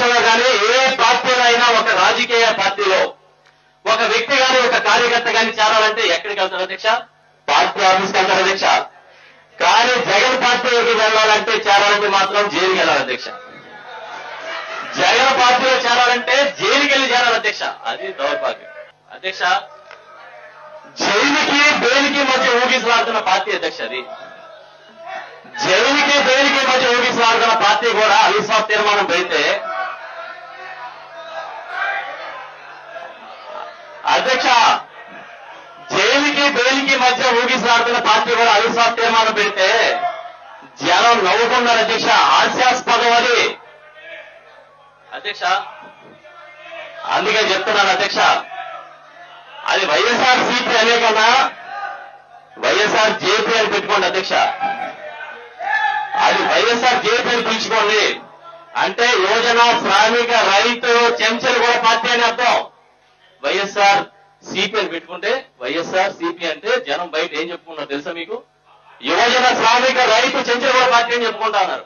ప్రపంచంలో కానీ ఏ పార్టీలో అయినా ఒక రాజకీయ పార్టీలో ఒక వ్యక్తి గాని ఒక కార్యకర్త గాని చేరాలంటే ఎక్కడికి వెళ్తారు అధ్యక్ష? పార్టీ ఆఫీస్కి వెళ్తారు అధ్యక్ష. కానీ జగన్ పార్టీలోకి వెళ్ళాలంటే చేరాలంటే మాత్రం జైలుకి వెళ్ళాలి అధ్యక్ష. జగన్ పార్టీలో చేరాలంటే జైలుకి వెళ్ళి చేరాలి అధ్యక్ష. అది దౌర్భాగ్యం. అధ్యక్ష జైలుకి బెయిల్కి మధ్య ఊగిసలాడుతున్న పార్టీ అధ్యక్ష అది. జైలుకి బెయిల్కి మధ్య ఊగిసలాడుతున్న పార్టీ కూడా అధ్యక్ష జైలుకి బెయిల్కి మధ్య ఊగిసలాడుతున్న పార్టీ కూడా అవిశ్వాస తీర్మానం పెడితే జనం నవ్వుకున్నారు అధ్యక్ష. హాస్యాస్పదం అది. అధ్యక్ష అందుకే చెప్తున్నాను అధ్యక్ష. అది వైఎస్ఆర్ సిపి అనే కన్నా వైఎస్ఆర్ జేపీ అని పెట్టుకోండి అధ్యక్ష. అది వైఎస్ఆర్ జేపీ అని పిలుచుకోండి. అంటే యోజన శ్రామిక వైఎస్ఆర్ సిపి అని పెట్టుకుంటే వైఎస్ఆర్ సిపి అంటే జనం బయట ఏం చెప్పుకున్నారు తెలుసా మీకు? యువజన శ్రామిక రైతు చంద్రబాబు పార్టీ అని చెప్పుకుంటా ఉన్నారు.